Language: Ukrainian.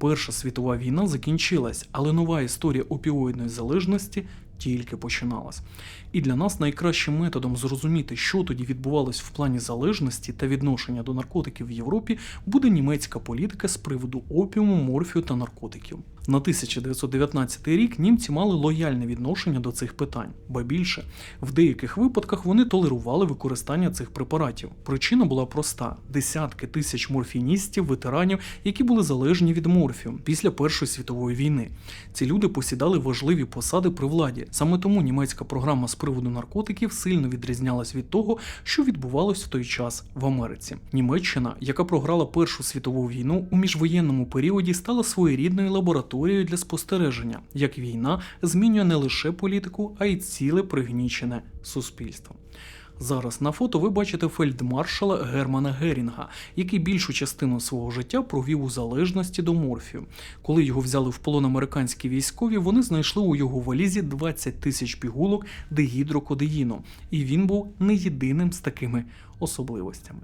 Перша світова війна закінчилась, але нова історія опіоїдної залежності тільки починалась. І для нас найкращим методом зрозуміти, що тоді відбувалось в плані залежності та відношення до наркотиків в Європі, буде німецька політика з приводу опіуму, морфію та наркотиків. На 1919 рік німці мали лояльне відношення до цих питань, ба більше, в деяких випадках вони толерували використання цих препаратів. Причина була проста: десятки тисяч морфіністів, ветеранів, які були залежні від морфію після Першої світової війни. Ці люди посідали важливі посади при владі. Саме тому німецька програма з приводу наркотиків сильно відрізнялась від того, що відбувалось в той час в Америці. Німеччина, яка програла Першу світову війну, у міжвоєнному періоді стала своєрідною лабораторією для спостереження, як війна змінює не лише політику, а й ціле пригнічене суспільство. Зараз на фото ви бачите фельдмаршала Германа Герінга, який більшу частину свого життя провів у залежності до морфію. Коли його взяли в полон американські військові, вони знайшли у його валізі 20 тисяч пігулок дегідрокодеїну, і він був не єдиним з такими особливостями.